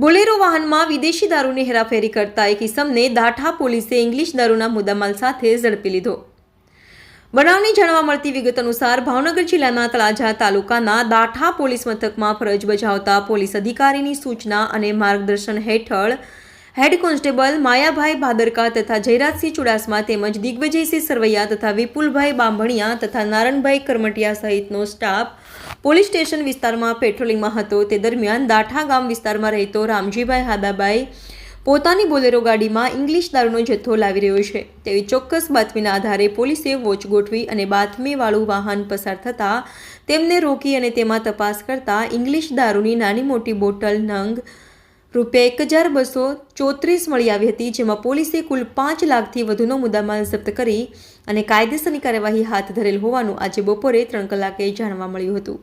Bolero વાહનમાં વિદેશી દારૂની હેરાફેરી કરતા એક ઇસમને દાઠા પોલીસે ઇંગ્લિશ દારૂના મુદ્દામાલ સાથે ઝડપી લીધો. બનાવની જાણવા મળતી વિગત અનુસાર ભાવનગર જિલ્લાના તળાજા તાલુકાના દાઠા પોલીસ મથકમાં ફરજ બજાવતા પોલીસ અધિકારીની સૂચના અને માર્ગદર્શન હેઠળ હેડ કોન્સ્ટેબલ માયાભાઈ ભાદરકા તથા જયરાજસિંહ ચુડાસમા તેમજ દિગ્વિજયસિંહ સરવૈયા તથા વિપુલભાઈ બાંભણિયા તથા નારણભાઈ કરમટિયા સહિતનો સ્ટાફ પોલીસ સ્ટેશન વિસ્તારમાં પેટ્રોલિંગમાં હતો. તે દરમિયાન દાઠા ગામ વિસ્તારમાં રહેતો રામજીભાઈ હાદાભાઈ પોતાની બોલેરો ગાડીમાં ઇંગ્લિશ દારૂનો જથ્થો લાવી રહ્યો છે. તેવી ચોક્કસ બાતમીના આધારે પોલીસે વોચ ગોઠવી અને બાતમીવાળું વાહન પસાર થતાં તેમને રોકી અને તેમાં તપાસ કરતાં ઇંગ્લિશ દારૂની નાની મોટી બોટલ નંગ રૂપિયા એક હજાર બસો ચોત્રીસ મળી આવી હતી, જેમાં પોલીસે કુલ પાંચ લાખથી વધુનો મુદ્દામાલ જપ્ત કરી અને કાયદેસરની કાર્યવાહી હાથ ધરેલ હોવાનું આજે બપોરે ત્રણ કલાકે જાણવા મળ્યું હતું.